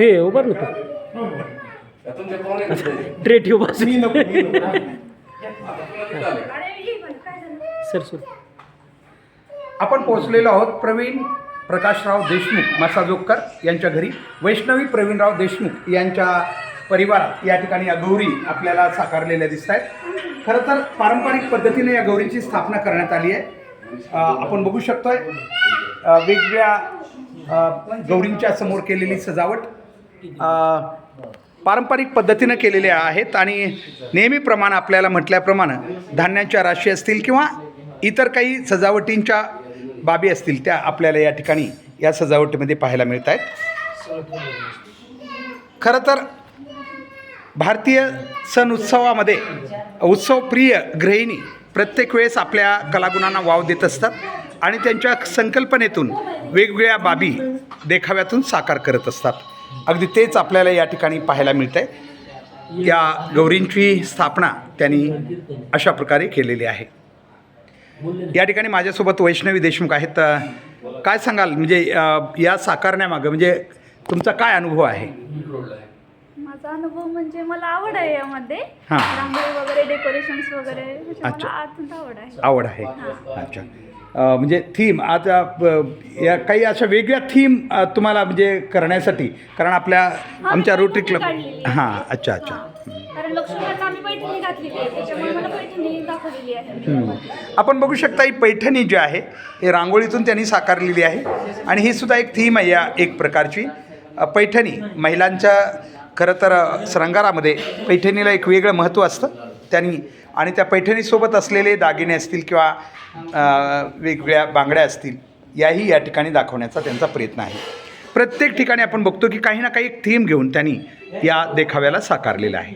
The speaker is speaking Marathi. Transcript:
हे उभार नको ट्रे ठेव बस सर सर. आपण पोहोचलेलो आहोत प्रवीण प्रकाशराव देशमुख मसाजोगकर यांच्या घरी. वैष्णवी प्रवीणराव देशमुख यांच्या परिवारात या ठिकाणी या गौरी आपल्याला साकारलेल्या दिसत आहेत खरं तर पारंपरिक पद्धतीने या गौरीची स्थापना करण्यात आली आहे. आपण बघू शकतोय वेगवेगळ्या गौरींच्या समोर केलेली सजावट पारंपरिक पद्धतीनं केलेल्या आहेत आणि नेहमीप्रमाणे आपल्याला म्हटल्याप्रमाणे धान्यांच्या राशी असतील किंवा इतर काही सजावटींच्या बाबी असतील त्या आपल्याला या ठिकाणी या सजावटीमध्ये पाहायला मिळत आहेत खरं तर भारतीय सण उत्सवामध्ये उत्सवप्रिय गृहिणी प्रत्येक वेळेस आपल्या कलागुणांना वाव देत असतात. आणि त्यांच्या संकल्पनेतून वेगवेगळ्या बाबी देखाव्यातून साकार करत असतात. अगदी तेच आपल्याला या ठिकाणी पाहायला मिळतं आहे या गौरींची स्थापना त्यांनी अशा प्रकारे केलेली आहे. या ठिकाणी माझ्यासोबत वैष्णवी देशमुख आहेत. काय सांगाल? म्हणजे या साकारण्यामागं म्हणजे तुमचा काय अनुभव आहे? माझा अनुभव म्हणजे मला आवड आहे यामध्ये. हां. रांगोळी वगैरे डेकोरेशन्स वगैरे म्हणजे अच्छा. मला अत्यंत आवड आहे. आवड आहे. अच्छा. म्हणजे थीम आता या काही अशा वेगळ्या थीम तुम्हाला म्हणजे करण्यासाठी कारण आपल्या आमच्या रोटरी क्लब. हां अच्छा अच्छा. कारण लक्ष्मीला आम्ही पैठणी घातलेली आहे त्याच्यामुळे मला पैठणी दाखवलेली आहे हम्म. आपण बघू शकता ही पैठणी जी आहे ही रांगोळीतून त्यांनी साकारलेली आहे आणि ही सुद्धा एक थीम आहे या एक प्रकारची पैठणी महिलांच्या खरं तर श्रंगारामध्ये पैठणीला एक वेगळं महत्त्व असतं त्यांनी आणि त्या पैठणीसोबत असलेले दागिने असतील किंवा वेगवेगळ्या बांगड्या असतील याही या ठिकाणी दाखवण्याचा त्यांचा प्रयत्न आहे. प्रत्येक ठिकाणी आपण बघतो की काही ना काही एक थीम घेऊन त्यांनी या देखाव्याला साकारलेलं आहे.